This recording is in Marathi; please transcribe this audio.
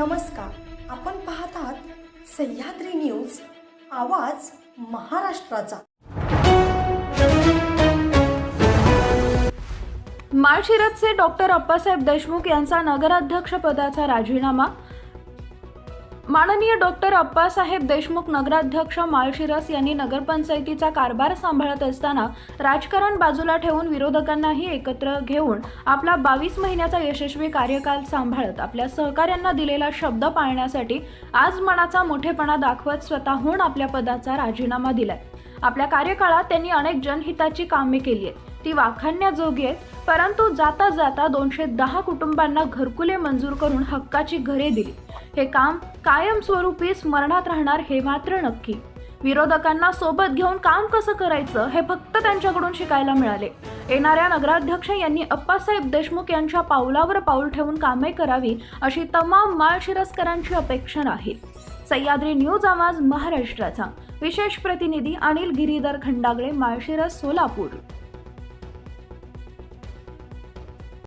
नमस्कार. आपण पाहत आहात सह्याद्री न्यूज आवाज महाराष्ट्राचा. माळशिरसचे डॉक्टर अप्पासाहेब देशमुख यांचा नगराध्यक्ष पदाचा राजीनामा माननीय डॉक्टर अप्पासाहेब देशमुख नगराध्यक्ष माळशिरस यांनी नगरपंचायतीचा कारभार सांभाळत असताना राजकारण बाजूला ठेवून विरोधकांनाही एकत्र घेऊन आपला बावीस महिन्याचा यशस्वी कार्यकाल सांभाळत आपल्या सहकाऱ्यांना दिलेला शब्द पाळण्यासाठी आज मनाचा मोठेपणा दाखवत स्वतःहून आपल्या पदाचा राजीनामा दिलाय. आपल्या कार्यकाळात त्यांनी अनेक जनहिताची कामे केली आहेत. ती वाखाणण्याजोगी आहेत. परंतु जाता जाता दोनशे दहा कुटुंबांना घरकुले मंजूर करून हक्काची घरे दिली. हे काम कायमस्वरूपी स्मरणात राहणार हे मात्र नक्की. विरोधकांना सोबत घेऊन काम कसं करायचं हे फक्त त्यांच्याकडून शिकायला मिळाले. येणाऱ्या नगराध्यक्ष यांनी अप्पासाहेब देशमुख यांच्या पावलावर पाऊल ठेवून कामे करावी अशी तमाम माळशिरस्करांची अपेक्षा आहे. सह्याद्री न्यूज आवाज महाराष्ट्राचा. विशेष प्रतिनिधी अनिल गिरीधर खंडागळे माळशिरस सोलापूर.